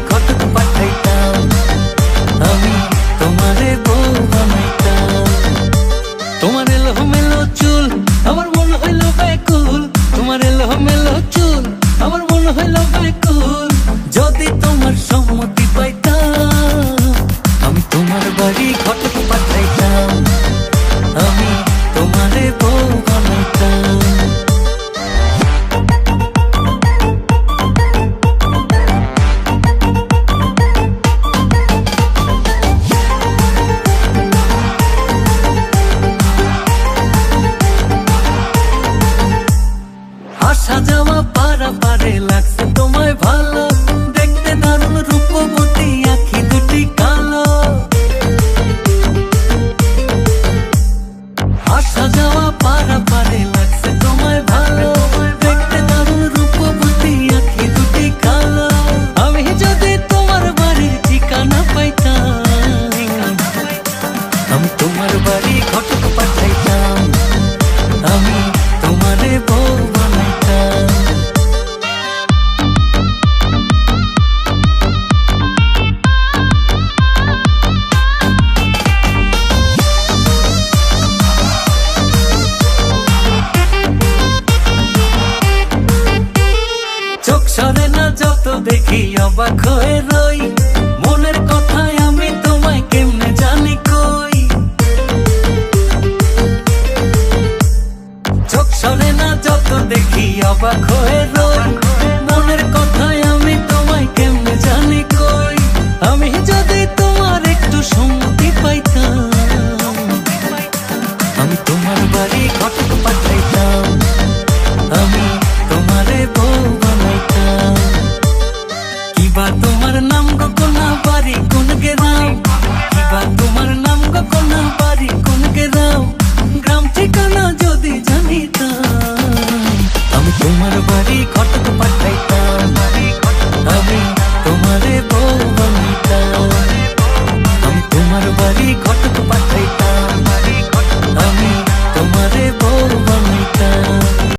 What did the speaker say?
তোমার আসা যাওয়া পারা পারে লাগছে তোমায় ভালো। দেখতে দারুণ রূপবতী আখি দুটি কালো। আসা যাওয়া পারা পারে লাগছে তোমায় ভালো। দেখতে দারুণ রূপবতী আখি দুটি কালো। আমি তোমার বাড়ির ঠিকানা পাইতাম, আমি তোমার বাড়ি ঘটক দেখি অবাক হয়ে রই। মনের কথায় আমি তোমায় কেমনে জানি কই? চোখ শোনে না, যত দেখি অবাক হয়ে রই। তোমার বাড়ি ঘটা